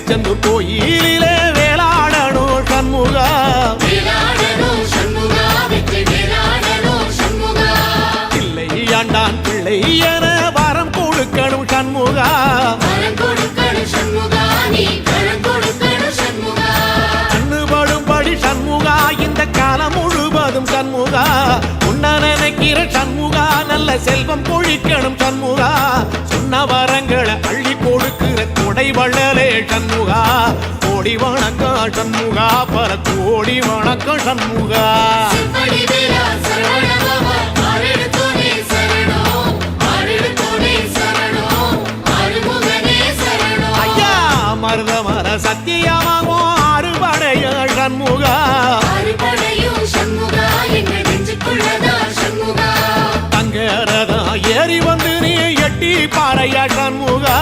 திருச்செந்தூர் கோயிலிலே வேளாடணும் சண்முகா. சண்முகா பிள்ளை ஆண்டான் பிள்ளை என வரம் கொடுக்கணும் சண்முகா. கண்ணுபடும்படி சண்முகா இந்த காலம் முழுவதும் சண்முகா. உன்ன நினைக்கிற சண்முகா நல்ல செல்வம் பொழிக்கணும் சண்முகா. சொன்ன கோடி வணக்கம் சண்முகா பல கோடி வணக்கம் சண்முகா. ஐயா மருத மர சத்தியமாகும் அறுபடைய சண்முகா. தங்கரதா ஏறி வந்து நீ எட்டி பாறையா சண்முகா.